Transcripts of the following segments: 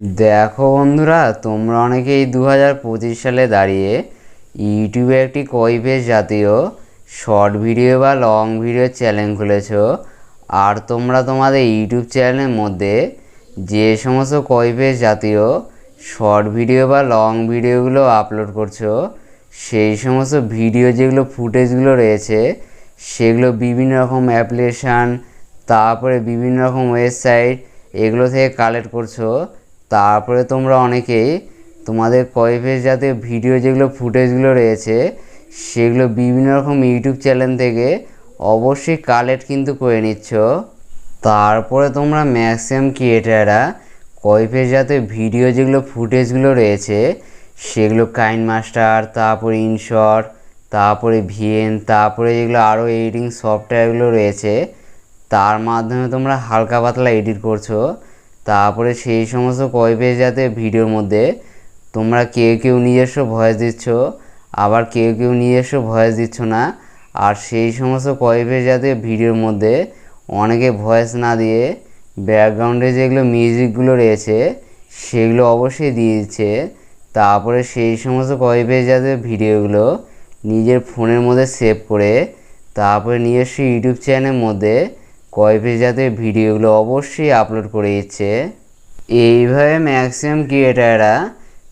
দেখো বন্ধুরা, তোমরা অনেকেই দু হাজার পঁচিশ সালে দাঁড়িয়ে ইউটিউবে একটি কইপেজ জাতীয় শর্ট ভিডিও বা লং ভিডিও চ্যানেল খুলেছো। আর তোমরা তোমাদের ইউটিউব চ্যানেলের মধ্যে যে সমস্ত কইপেজ জাতীয় শর্ট ভিডিও বা লং ভিডিওগুলো আপলোড করছ, সেই সমস্ত ভিডিও যেগুলো ফুটেজগুলো রয়েছে, সেগুলো বিভিন্ন রকম অ্যাপ্লিকেশান, তারপরে বিভিন্ন রকম ওয়েবসাইট, এগুলো থেকে কালেক্ট করছ। তারপরে তোমরা অনেকেই তোমাদের কয়েফেস জাতীয় ভিডিও যেগুলো ফুটেজগুলো রয়েছে, সেগুলো বিভিন্ন রকম ইউটিউব চ্যানেল থেকে অবশ্যই কালেক্ট কিন্তু করে নিচ্ছ। তারপরে তোমরা ম্যাক্সিমাম ক্রিয়েটাররা কয়েফেস জাতীয় ভিডিও যেগুলো ফুটেজগুলো রয়েছে, সেগুলো কাইন মাস্টার তারপরে ইনশট তারপরে ভিএন তারপরে যেগুলো আরও এডিটিং সফটওয়্যারগুলো রয়েছে, তার মাধ্যমে তোমরা হালকা পাতলা এডিট করছ। তারপরে সেই সমস্ত কয়েপেজ যাতে ভিডিওর মধ্যে তোমরা কেউ কেউ নিজস্ব ভয়েস দিচ্ছ, আবার কেউ কেউ নিজস্ব ভয়েস দিচ্ছ না, আর সেই সমস্ত কয়েপেজ যাতে ভিডিওর মধ্যে অনেকে ভয়েস না দিয়ে ব্যাকগ্রাউন্ডে যেগুলো মিউজিকগুলো রয়েছে সেগুলো অবশ্যই দিয়ে দিচ্ছে। তারপরে সেই সমস্ত কয়েপেজ যাতে ভিডিওগুলো নিজের ফোনের মধ্যে সেভ করে, তারপরে নিজস্ব ইউটিউব চ্যানেলের মধ্যে কয়েপেজ যাতে ভিডিওগুলো অবশ্যই আপলোড করে দিচ্ছে। এইভাবে ম্যাক্সিমাম ক্রিয়েটাররা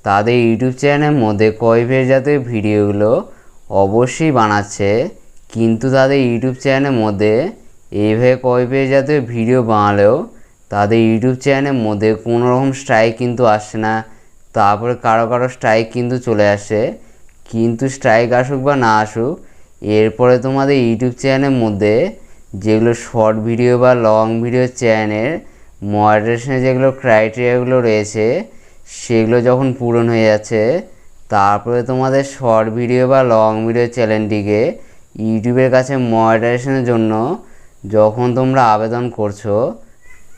তাদের ইউটিউব চ্যানেলের মধ্যে কয়েপেজ জাতীয় ভিডিওগুলো অবশ্যই বানাচ্ছে। কিন্তু তাদের ইউটিউব চ্যানেলের মধ্যে এইভাবে কয়েপেজ জাতীয় ভিডিও বানালেও তাদের ইউটিউব চ্যানেলের মধ্যে কোনো রকম স্ট্রাইক কিন্তু আসছে না। তারপরে কারও কারও স্ট্রাইক কিন্তু চলে আসে। কিন্তু স্ট্রাইক আসুক বা না আসুক, এরপরে তোমাদের ইউটিউব চ্যানেলের মধ্যে যেগুলো শর্ট ভিডিও বা লং ভিডিও চ্যানেলের মডারেশনে যেগুলো ক্রাইটেরিয়াগুলো রয়েছে, সেগুলো যখন পূরণ হয়ে যাচ্ছে, তারপরে তোমাদের শর্ট ভিডিও বা লং ভিডিও চ্যানেলটিকে ইউটিউবের কাছে মডারেশনের জন্য যখন তোমরা আবেদন করছ,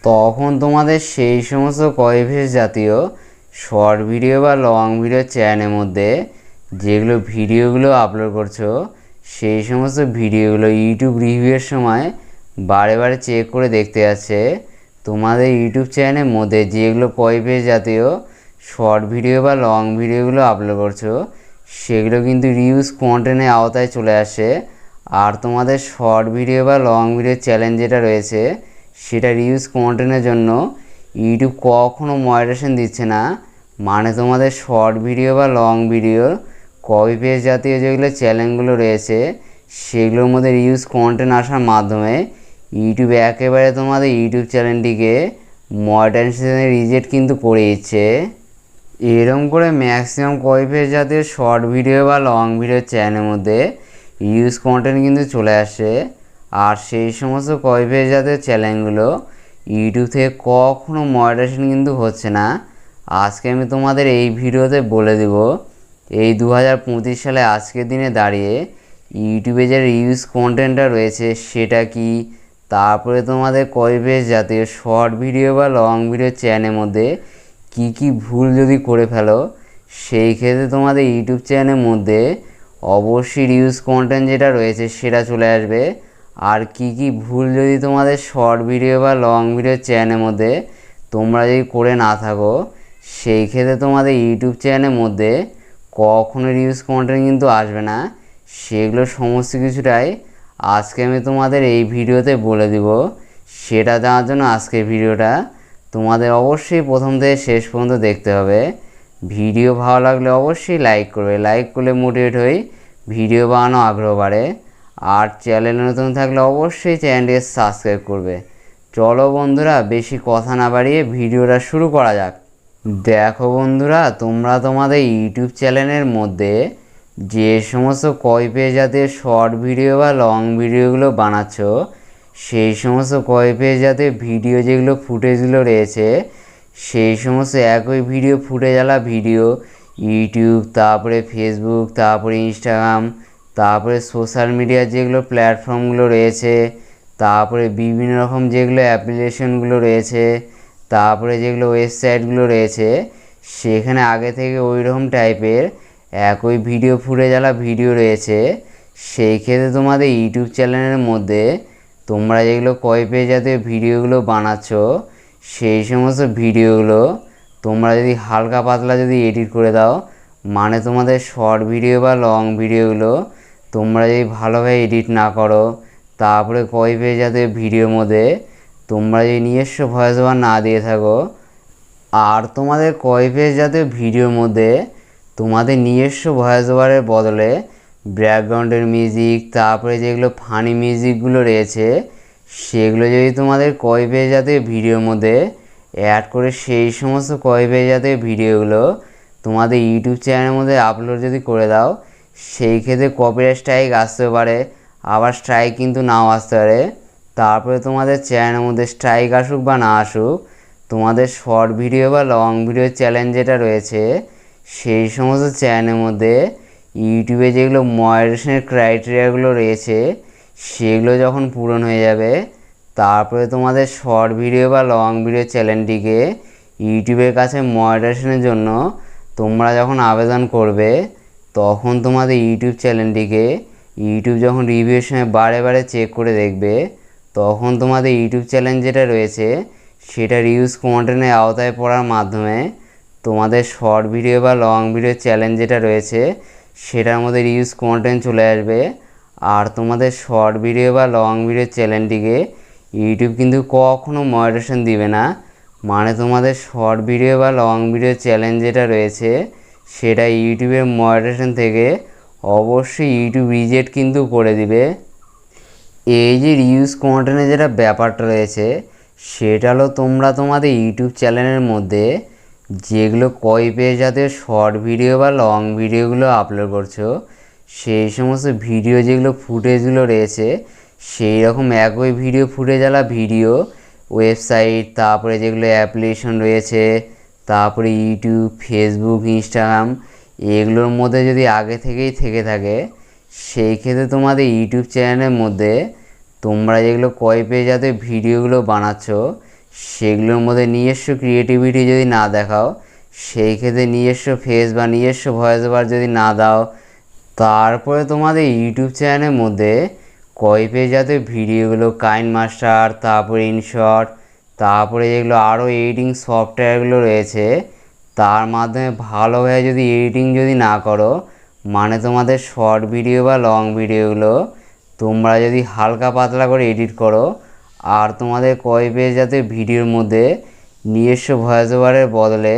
তখন তোমাদের সেই সমস্ত কয়েফেস জাতীয় শর্ট ভিডিও বা লং ভিডিও চ্যানেলের মধ্যে যেগুলো ভিডিওগুলো আপলোড করছ সেই সমস্ত ভিডিওগুলো ইউটিউব রিভিউয়ের সময় বারে বারে চেক করে দেখতে আছে তোমাদের ইউটিউব চ্যানেলের মধ্যে যেগুলো কয়েফেস জাতীয় শর্ট ভিডিও বা লং ভিডিওগুলো আপলোড করছ, সেগুলো কিন্তু রিউজ কন্টেন্টের আওতায় চলে আসে। আর তোমাদের শর্ট ভিডিও বা লং ভিডিও চ্যালেঞ্জ যেটা রয়েছে, সেটা রিউজ কন্টেন্টের জন্য ইউটিউব কখনো মডারেশন দিচ্ছে না। মানে তোমাদের শর্ট ভিডিও বা লং ভিডিওর কপি পেজ জাতীয় যেগুলো চ্যানেলগুলো রয়েছে, সেগুলোর মধ্যে রিউজ কন্টেন্ট আসার মাধ্যমে ইউটিউব একেবারে তোমাদের ইউটিউব চ্যানেলটিকে মডারেশনে রিজেক্ট কিন্তু করে দিচ্ছে। এরকম করে ম্যাক্সিমাম কপি পেজ জাতীয় শর্ট ভিডিও বা লং ভিডিও চ্যানেলের মধ্যে ইউজ কন্টেন্ট কিন্তু চলে আসে। আর সেই সমস্ত কয়েপেজ জাতীয় চ্যানেলগুলো ইউটিউব থেকে কখনো মডারেশন কিন্তু হচ্ছে না। আজকে আমি তোমাদের এই ভিডিওতে বলে দেব এই দু হাজার পঁচিশ সালে আজকের দিনে দাঁড়িয়ে ইউটিউবে যে রিউজ কন্টেন্টটা রয়েছে সেটা কি? তারপরে তোমাদের কয়েপেজ জাতীয় শর্ট ভিডিও বা লং ভিডিও চ্যানেলের মধ্যে কি কি ভুল যদি করে ফেলো, সেই ক্ষেত্রে তোমাদের ইউটিউব চ্যানেলের মধ্যে অবশ্যই রিউজ কন্টেন্ট যেটা রয়েছে সেটা চলে আসবে। আর কি কি ভুল যদি তোমাদের শর্ট ভিডিও বা লং ভিডিও চ্যানেলের মধ্যে তোমরা যদি করে না থাকো, সেই ক্ষেত্রে তোমাদের ইউটিউব চ্যানেলের মধ্যে কখনো রিউজ কন্টেন্ট কিন্তু আসবে না। সেগুলো সমস্ত কিছুটাই আজকে আমি তোমাদের এই ভিডিওতে বলে দিব। সেটা জানার জন্য আজকের ভিডিওটা তোমাদের অবশ্যই প্রথম থেকে শেষ পর্যন্ত দেখতে হবে। ভিডিও ভালো লাগলে অবশ্যই লাইক করবে। লাইক করলে মোটিভেট হই ভিডিও বানানো আগ্রহ বাড়ে। আর চ্যানেলে নতুন থাকলে অবশ্যই চ্যানেলটিকে সাবস্ক্রাইব করবে। চলো বন্ধুরা, বেশি কথা না বাড়িয়ে ভিডিওটা শুরু করা যাক। দেখো বন্ধুরা, তোমরা তোমাদের ইউটিউব চ্যানেলের মধ্যে যে সমস্ত কয়পে জাতীয় শর্ট ভিডিও বা লং ভিডিওগুলো বানাচ্ছ, সেই সমস্ত কয়পে জাতীয় ভিডিও যেগুলো ফুটেজগুলো রয়েছে, সেই সমস্ত একই ভিডিও ফুটেজালা ভিডিও ইউটিউব, তারপরে ফেসবুক, তারপরে ইনস্টাগ্রাম, তারপরে সোশ্যাল মিডিয়ার যেগুলো প্ল্যাটফর্মগুলো রয়েছে, তারপরে বিভিন্ন রকম যেগুলো অ্যাপ্লিকেশনগুলো রয়েছে তারপরে যেগুলো ওয়েবসাইটগুলো রয়েছে, সেখানে আগে থেকে ওই রকম টাইপের একই ভিডিও ফুটে জ্বালা ভিডিও রয়েছে। সেই ক্ষেত্রে তোমাদের ইউটিউব চ্যানেলের মধ্যে তোমরা যেগুলো কয় পেয়ে জাতীয় ভিডিওগুলো বানাচ্ছ, সেই সমস্ত ভিডিওগুলো তোমরা যদি হালকা পাতলা যদি এডিট করে দাও মানে তোমাদের শর্ট ভিডিও বা লং ভিডিওগুলো তোমরা যদি ভালোভাবে এডিট না করো, তারপরে কয় পেয়ে যাতে ভিডিওর মধ্যে তোমরা যদি নিজস্ব ভয়েস ওভার না দিয়ে থাকো, আর তোমাদের কয় পেজ যাতে ভিডিওর মধ্যে তোমাদের নিজস্ব ভয়েস ওভারের বদলে ব্যাকগ্রাউন্ডের মিউজিক তারপরে যেগুলো ফানি মিউজিকগুলো রয়েছে, সেগুলো যদি তোমাদের কয় পেজ যাতে ভিডিওর মধ্যে অ্যাড করে সেই সমস্ত কয় পেজ যাতে ভিডিওগুলো তোমাদের ইউটিউব চ্যানেলের মধ্যে আপলোড যদি করে দাও, সেই ক্ষেত্রে কপিরাইট স্ট্রাইক আসতে পারে, আবার স্ট্রাইক কিন্তু নাও আসতে পারে। তারপরে তোমাদের চ্যানেলের মধ্যে স্ট্রাইক আসুক বা না আসুক, তোমাদের শর্ট ভিডিও বা লং ভিডিও চ্যালেঞ্জ যেটা রয়েছে, সেই সমস্ত চ্যানেলের মধ্যে ইউটিউবে যেগুলো মডারেশনের ক্রাইটেরিয়াগুলো রয়েছে, সেগুলো যখন পূরণ হয়ে যাবে, তারপরে তোমাদের শর্ট ভিডিও বা লং ভিডিও চ্যানেলটিকে ইউটিউবের কাছে মডারেশনের জন্য তোমরা যখন আবেদন করবে, তখন তোমাদের ইউটিউব চ্যানেলটিকে ইউটিউব যখন রিভিউর সময় বারে বারে চেক করে দেখবে তখন তোমাদের ইউটিউব চ্যানেল যেটা রয়েছে সেটা রিউজ কন্টেন্টের আওতায় পড়ার মাধ্যমে তোমাদের শর্ট ভিডিও বা লং ভিডিও চ্যালেঞ্জ যেটা রয়েছে, সেটার মধ্যে রিউজ কন্টেন্ট চলে আসবে। আর তোমাদের শর্ট ভিডিও বা লং ভিডিও চ্যানেলটিকে ইউটিউব কিন্তু কখনো মডারেশন দিবে না। মানে তোমাদের শর্ট ভিডিও বা লং ভিডিও চ্যালেঞ্জ যেটা রয়েছে, সেটা ইউটিউবের মডারেশন থেকে অবশ্যই ইউটিউব রিজেক্ট কিন্তু করে দিবে। এই যে রিউজ কন্টেন্টের যেটা ব্যাপারটা রয়েছে, সেটা হলো তোমরা তোমাদের ইউটিউব চ্যানেলের মধ্যে যেগুলো কয় পেজ যাতে শর্ট ভিডিও বা লং ভিডিওগুলো আপলোড করছ, সেই সমস্ত ভিডিও যেগুলো ফুটেজগুলো রয়েছে, সেই রকম একই ভিডিও ফুটেজ আলা ভিডিও ওয়েবসাইট তারপরে যেগুলো অ্যাপ্লিকেশন রয়েছে, তারপরে ইউটিউব ফেসবুক ইনস্টাগ্রাম এগুলোর মধ্যে যদি আগে থেকেই থেকে থাকে সেই ক্ষেত্রে তোমাদের ইউটিউব চ্যানেলের মধ্যে তোমরা যেগুলো কয় পেজ যাতে ভিডিওগুলো বানাচ্ছ, সেগুলোর মধ্যে নিজস্ব ক্রিয়েটিভিটি যদি না দেখাও, সেই ক্ষেত্রে নিজস্ব ফেস বা নিজস্ব ভয়েস ওভার যদি না দাও, তারপরে তোমাদের ইউটিউব চ্যানেলের মধ্যে কয় পেজ যাতে ভিডিওগুলো কাইন মাস্টার তারপরে ইনশট তারপরে যেগুলো আরও এডিটিং সফটওয়্যারগুলো রয়েছে, তার মাধ্যমে ভালোভাবে যদি এডিটিং যদি না করো মানে তোমাদের শর্ট ভিডিও বা লং ভিডিওগুলো তোমরা যদি হালকা পাতলা করে এডিট করো, আর তোমাদের কয় পেজ যাতে ভিডিওর মধ্যে নিজস্ব ভয়েস ওভারের বদলে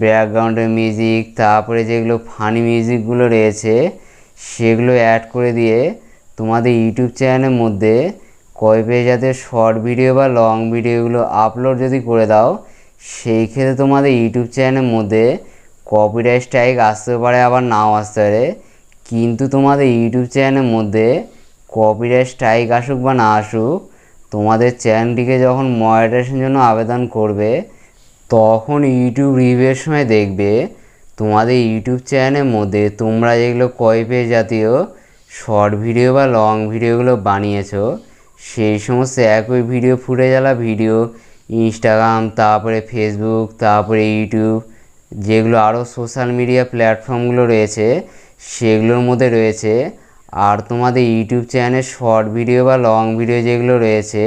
ব্যাকগ্রাউন্ডের মিউজিক তারপরে যেগুলো ফানি মিউজিকগুলো রয়েছে, সেগুলো অ্যাড করে দিয়ে তোমাদের ইউটিউব চ্যানেলের মধ্যে কয় পেজ যাতে শর্ট ভিডিও বা লং ভিডিওগুলো আপলোড যদি করে দাও, সেই ক্ষেত্রে তোমাদের ইউটিউব চ্যানেলের মধ্যে কপিরাইট স্ট্রাইক আসতে পারে, আবার নাও আসতে পারে। কিন্তু তোমাদের ইউটিউব চ্যানেলের মধ্যে কপিরাইট স্ট্রাইক আসুক বা না আসুক, তোমাদের চ্যানেলটিকে যখন মনিটাইজেশনের জন্য আবেদন করবে, তখন ইউটিউব রিভিউয়ের সময় দেখবে, তোমাদের ইউটিউব চ্যানেলের মধ্যে তোমরা যেগুলো কয় পেজ জাতীয় শর্ট ভিডিও বা লং ভিডিওগুলো বানিয়েছো, সেই সমস্ত একই ভিডিও ফুটে জ্বালা ভিডিও ইনস্টাগ্রাম তারপরে ফেসবুক তারপরে ইউটিউব যেগুলো আরও সোশ্যাল মিডিয়া প্ল্যাটফর্মগুলো রয়েছে, সেগুলোর মধ্যে রয়েছে, আর তোমাদের ইউটিউব চ্যানেলের শর্ট ভিডিও বা লং ভিডিও যেগুলো রয়েছে,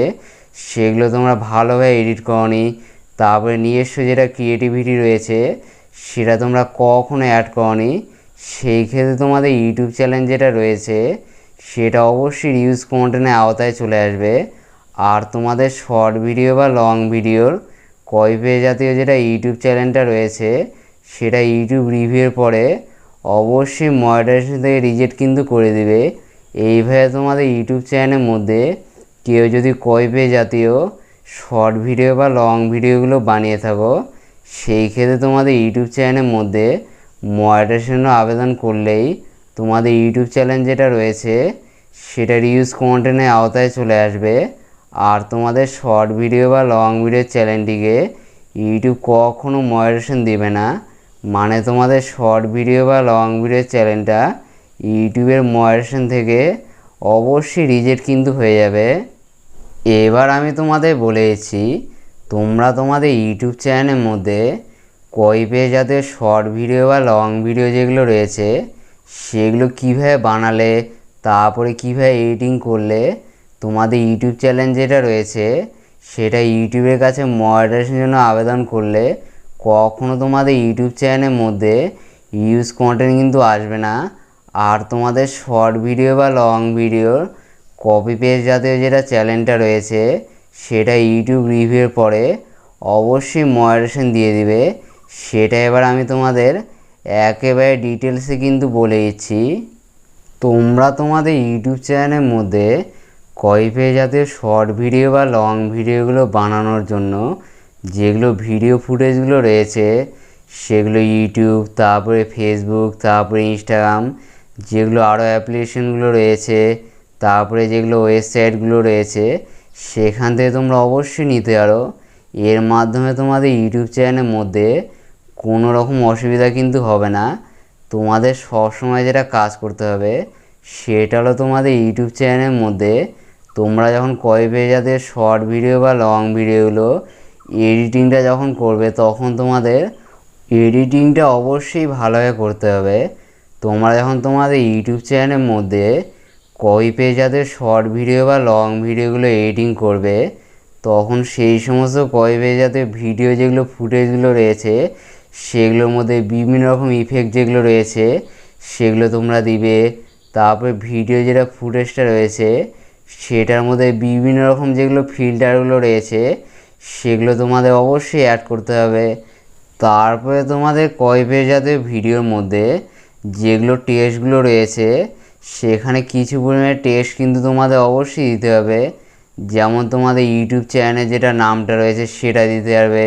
সেগুলো তোমরা ভালোভাবে এডিট করনি তারপরে নিজস্ব যেটা ক্রিয়েটিভিটি রয়েছে, সেটা তোমরা কখনো অ্যাড করনি সেই ক্ষেত্রে তোমাদের ইউটিউব চ্যানেল যেটা রয়েছে, সেটা অবশ্যই রিউজ কন্টেন্টের আওতায় চলে আসবে। আর তোমাদের শর্ট ভিডিও বা লং ভিডিওর কয় পেজ জাতীয় যেটা ইউটিউব চ্যানেলটা রয়েছে, সেটা ইউটিউব রিভিউর পরে অবশ্যই মডারেশন থেকে রিজেক্ট কিন্তু করে দিবে। এইভাবে তোমাদের ইউটিউব চ্যানেলের মধ্যে কেউ যদি কয় পেজ জাতীয় শর্ট ভিডিও বা লং ভিডিওগুলো বানিয়ে থাকো, সেই ক্ষেত্রে তোমাদের ইউটিউব চ্যানেলের মধ্যে মডারেশনের আবেদন করলেই তোমাদের ইউটিউব চ্যানেল যেটা রয়েছে সেটা রিউজ কন্টেন্টের আওতায় চলে আসবে। আর তোমাদের শর্ট ভিডিও বা লং ভিডিও চ্যানেলটিকে ইউটিউব কখনো মডারেশন দেবে না। মানে তোমাদের শর্ট ভিডিও বা লং ভিডিও চ্যানেলটা ইউটিউবের মডারেশন থেকে অবশ্যই রিজেক্ট কিন্তু হয়ে যাবে। এবার আমি তোমাদের বলেছি তোমরা তোমাদের ইউটিউব চ্যানেলের মধ্যে কয় পেয়ে যাতে শর্ট ভিডিও বা লং ভিডিও যেগুলো রয়েছে, সেগুলো কীভাবে বানালে, তারপরে কীভাবে এডিটিং করলে তোমাদের ইউটিউব চ্যানেল যেটা রয়েছে, সেটা ইউটিউবের কাছে মডারেশনের জন্য আবেদন করলে কখনো তোমাদের ইউটিউব চ্যানেলের মধ্যে ইউজ কন্টেন্ট কিন্তু আসবে না। আর তোমাদের শর্ট ভিডিও বা লং ভিডিওর কপি পেস্ট জাতীয় যেটা চ্যানেলটা রয়েছে, সেটা ইউটিউব রিভিউর পরে অবশ্যই মডারেশন দিয়ে দিবে। সেটা এবার আমি তোমাদের একেবারে ডিটেলসে কিন্তু বলে দিচ্ছি। তোমরা তোমাদের ইউটিউব চ্যানেলের মধ্যে কয়েপে জাতীয় শর্ট ভিডিও বা লং ভিডিওগুলো বানানোর জন্য যেগুলো ভিডিও ফুটেজগুলো রয়েছে, সেগুলো ইউটিউব, তারপরে ফেসবুক, তারপরে ইনস্টাগ্রাম, যেগুলো আরও অ্যাপ্লিকেশনগুলো রয়েছে, তারপরে যেগুলো ওয়েবসাইটগুলো রয়েছে, সেখান থেকে তোমরা অবশ্যই নিতে পারো। এর মাধ্যমে তোমাদের ইউটিউব চ্যানেলের মধ্যে কোনো রকম অসুবিধা কিন্তু হবে না। তোমাদের সবসময় যেটা কাজ করতে হবে, সেটা হলো তোমাদের ইউটিউব চ্যানেলের মধ্যে তোমরা যখন কয় পেজাদের শর্ট ভিডিও বা লং ভিডিওগুলো এডিটিংটা যখন করবে, তখন তোমাদের এডিটিংটা অবশ্যই ভালোভাবে করতে হবে। তোমরা যখন তোমাদের ইউটিউব চ্যানেলের মধ্যে কয় পেজাদের শর্ট ভিডিও বা লং ভিডিওগুলো এডিটিং করবে, তখন সেই সমস্ত কয় পেজাদের ভিডিও যেগুলো ফুটেজগুলো রয়েছে, সেগুলোর মধ্যে বিভিন্ন রকম ইফেক্ট যেগুলো রয়েছে, সেগুলো তোমরা দিবে। তারপরে ভিডিও যেটা ফুটেজটা রয়েছে সেটার মধ্যে বিভিন্ন রকম যেগুলো ফিল্টারগুলো রয়েছে, সেগুলো তোমাদের অবশ্যই অ্যাড করতে হবে। তারপরে তোমাদের কয় পেজ পেজাদের ভিডিওর মধ্যে যেগুলো টেস্টগুলো রয়েছে, সেখানে কিছু পরিমাণে টেস্ট কিন্তু তোমাদের অবশ্যই দিতে হবে। যেমন তোমাদের ইউটিউব চ্যানেলে যেটা নামটা রয়েছে সেটা দিতে পারবে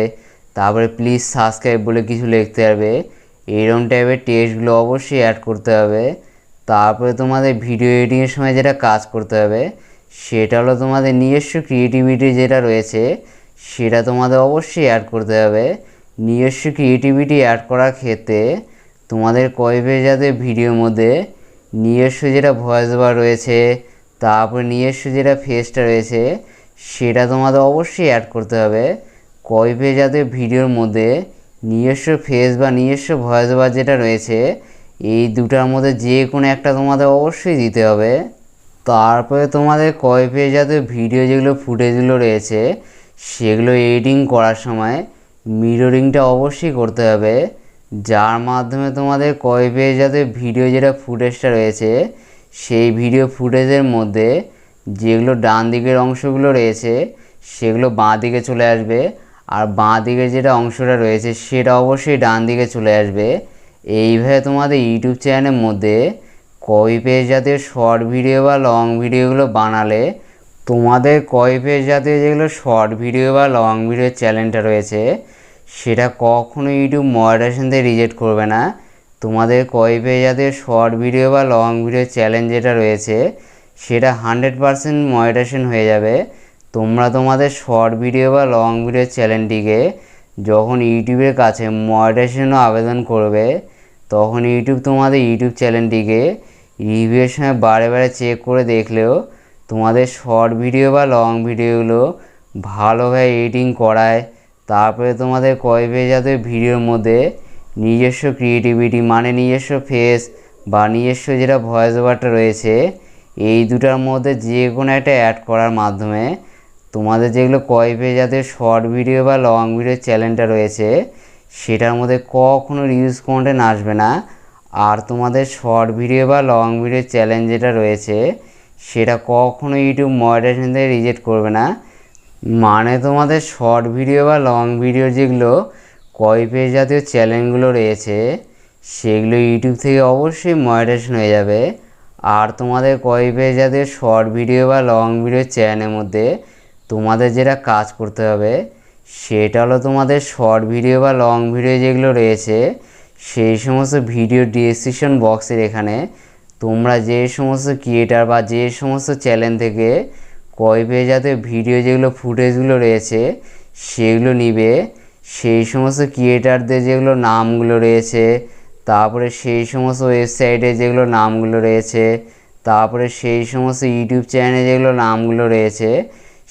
তারপরে প্লিজ সাবস্ক্রাইব বলে কিছু লিখতে হবে। এরকম টাইপের টেস্টগুলো অবশ্যই অ্যাড করতে হবে। তারপরে তোমাদের ভিডিও এডিটিংয়ের সময় যেটা কাজ করতে হবে সেটা হলো তোমাদের নিজস্ব ক্রিয়েটিভিটি যেটা রয়েছে, সেটা তোমাদের অবশ্যই অ্যাড করতে হবে। নিজস্ব ক্রিয়েটিভিটি অ্যাড করার ক্ষেত্রে তোমাদের কয় পেজাদের ভিডিওর মধ্যে? নিজস্ব যেটা ভয়েস ওভার রয়েছে, তারপরে নিজস্ব যেটা ফেসটা রয়েছে, সেটা তোমাদের অবশ্যই অ্যাড করতে হবে। কয় পেজাদের ভিডিওর মধ্যে? নিজস্ব ফেস বা নিজস্ব ভয়েস ওভার যেটা রয়েছে, এই দুটার মধ্যে যে কোনো একটা তোমাদের অবশ্যই দিতে হবে। তারপরে তোমাদের কয় পেজাদের ভিডিও যেগুলো ফুটেজগুলো রয়েছে, সেগুলো এডিটিং করার সময় মিররিংটা অবশ্যই করতে হবে। যার মাধ্যমে তোমাদের কয় পেজাদের ভিডিও যেটা ফুটেজটা রয়েছে, সেই ভিডিও ফুটেজের মধ্যে যেগুলো ডান দিকের অংশগুলো রয়েছে, সেগুলো বাঁ দিকে চলে আসবে। আর বাঁ দিকের যেটা অংশটা রয়েছে, সেটা অবশ্যই ডান দিকে চলে আসবে। এইভাবে তোমাদের ইউটিউব চ্যানেলের মধ্যে কপি পেজ জাতীয় শর্ট ভিডিও বা লং ভিডিওগুলো বানালে তোমাদের কপি পেজ জাতীয় যেগুলো শর্ট ভিডিও বা লং ভিডিও চ্যানেলটা রয়েছে, সেটা কখনো ইউটিউব মডারেশন দিয়ে রিজেক্ট করবে না। তোমাদের কপি পেজ জাতীয় শর্ট ভিডিও বা লং ভিডিও চ্যালেঞ্জ যেটা রয়েছে, সেটা হান্ড্রেড পারসেন্ট মডারেশন হয়ে যাবে। তোমরা তোমাদের শর্ট ভিডিও বা লং ভিডিও চ্যানেলটিকে যখন ইউটিউবের কাছে মডারেশনও আবেদন করবে, তখন ইউটিউব তোমাদের ইউটিউব চ্যানেলটিকে রিভিউয়ের সময় বারে বারে চেক করে দেখলেও তোমাদের শর্ট ভিডিও বা লং ভিডিওগুলো ভালোভাবে এডিটিং করায়। তারপরে তোমাদের কয় পেজাদের ভিডিওর মধ্যে নিজস্ব ক্রিয়েটিভিটি মানে নিজস্ব ফেস বা নিজস্ব যেটা ভয়েস ওভারটা রয়েছে, এই দুটার মধ্যে যে কোনো একটা অ্যাড করার মাধ্যমে তোমাদের যেগুলো কয় পেজাদের শর্ট ভিডিও বা লং ভিডিও চ্যানেলটা রয়েছে, সেটার মধ্যে কখনো রিউজ কন্টেন্ট আসবে না। আর তোমাদের শর্ট ভিডিও বা লং ভিডিও চ্যালেঞ্জ যেটা রয়েছে, সেটা কখনো ইউটিউব মডারেশন থেকে রিজেক্ট করবে না। মানে তোমাদের শর্ট ভিডিও বা লং ভিডিও যেগুলো কয় পেজ জাতীয় চ্যানেলগুলো রয়েছে, সেগুলো ইউটিউব থেকে অবশ্যই মডারেশন হয়ে যাবে। আর তোমাদের কয় পেজ জাতীয় শর্ট ভিডিও বা লং ভিডিও চ্যানেলের মধ্যে, তোমাদের যেটা কাজ করতে হবে, সেটা হলো তোমাদের শর্ট ভিডিও বা লং ভিডিও যেগুলো রয়েছে সেই সমস্ত ভিডিও ডিসক্রিপশন বক্সের এখানে তোমরা যে সমস্ত ক্রিয়েটার বা যে সমস্ত চ্যানেল থেকে কয় পেজাতে ভিডিও যেগুলো ফুটেজগুলো রয়েছে সেগুলো নিবে, সেই সমস্ত ক্রিয়েটারদের যেগুলো নামগুলো রয়েছে, তারপরে সেই সমস্ত ওয়েবসাইটে যেগুলো নামগুলো রয়েছে, তারপরে সেই সমস্ত ইউটিউব চ্যানেলে যেগুলো নামগুলো রয়েছে,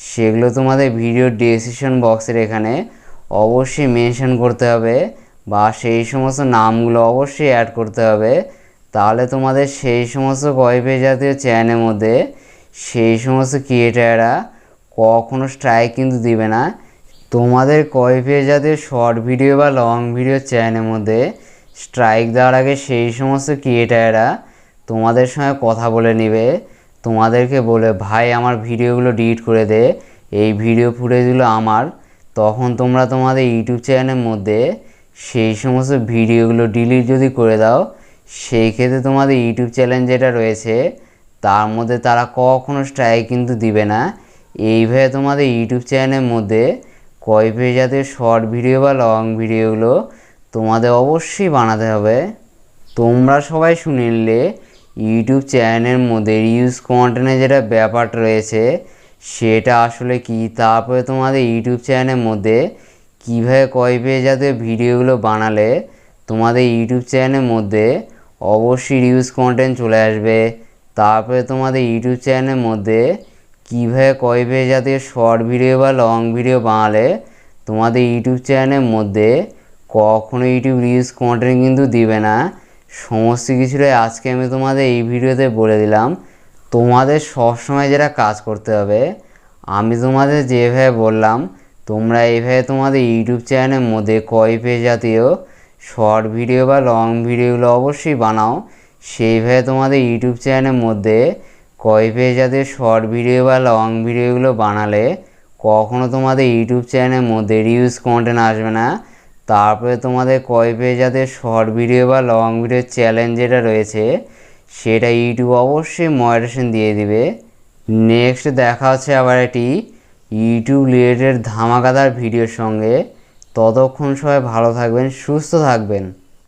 সেগুলো তোমাদের ভিডিও ডিসক্রিপশন বক্সের এখানে অবশ্যই মেনশন করতে হবে। বা সেই সমস্ত নামগুলো অবশ্যই অ্যাড করতে হবে। তাহলে তোমাদের সেই সমস্ত কয়েপে জাতীয় চ্যানেলের মধ্যে সেই সমস্ত ক্রিয়েটাররা কখনো স্ট্রাইক কিন্তু দিবে না। তোমাদের কয় পেজ জাতীয় শর্ট ভিডিও বা লং ভিডিও চ্যানেলের মধ্যে স্ট্রাইক দেওয়ার আগে সেই সমস্ত ক্রিয়েটাররা তোমাদের সঙ্গে কথা বলে নেবে। তোমাদেরকে বলে, ভাই, আমার ভিডিওগুলো ডিলিট করে দে। এই ভিডিও ফুটেজগুলো আমার। তখন তোমরা তোমাদের ইউটিউব চ্যানেলের মধ্যে সেই সমস্ত ভিডিওগুলো ডিলিট যদি করে দাও, সেই ক্ষেত্রে তোমাদের ইউটিউব চ্যানেল যেটা রয়েছে, তার মধ্যে তারা কখনো স্ট্রাইক কিন্তু দিবে না। এইভাবে তোমাদের ইউটিউব চ্যানেলের মধ্যে কয় পেজ জাতীয় শর্ট ভিডিও বা লং ভিডিওগুলো তোমাদের অবশ্যই বানাতে হবে। তোমরা সবাই শুনে নিলে ইউটিউব চ্যানেলের মধ্যে রিউজ কন্টেন্টের যেটা ব্যাপারটা রয়েছে, সেটা আসলে কি? তারপরে তোমাদের ইউটিউব চ্যানেলের মধ্যে কীভাবে কয় পেজ জাতীয় ভিডিওগুলো বানালে তোমাদের ইউটিউব চ্যানেলের মধ্যে অবশ্যই রিউজ কন্টেন্ট চলে আসবে। তারপরে তোমাদের ইউটিউব চ্যানেলের মধ্যে কীভাবে কয় পেজ জাতীয় শর্ট ভিডিও বা লং ভিডিও বানালে তোমাদের ইউটিউব চ্যানেলের মধ্যে কখনো ইউটিউব রিউজ কন্টেন্ট কিন্তু দিবে না। সমস্ত কিছুটাই আজকে আমি তোমাদের এই ভিডিওতে বলে দিলাম। তোমাদের সবসময় যেটা কাজ করতে হবে, আমি তোমাদের যেভাবে বললাম তোমরা এইভাবে তোমাদের ইউটিউব চ্যানেলের মধ্যে কয় পেজ জাতীয় শর্ট ভিডিও বা লং ভিডিওগুলো অবশ্যই বানাও, সেইভাবে তোমাদের ইউটিউব চ্যানেলের মধ্যে কয় পেজ জাতীয় শর্ট ভিডিও বা লং ভিডিওগুলো বানালে কখনো তোমাদের ইউটিউব চ্যানেলের মধ্যে রিউজ কন্টেন্ট আসবে না। তারপরে তোমাদের কয় পেজ জাতীয় শর্ট ভিডিও বা লং ভিডিও চ্যালেঞ্জ যেটা রয়েছে, সেটা ইউটিউব অবশ্যই মডারেশন দিয়ে দিবে। নেক্সট দেখা হচ্ছে আবার একটি ইউটিউব রিলেটেড ধামাকাদার ভিডিওর সঙ্গে ততক্ষণ সবাই ভালো থাকবেন সুস্থ থাকবেন।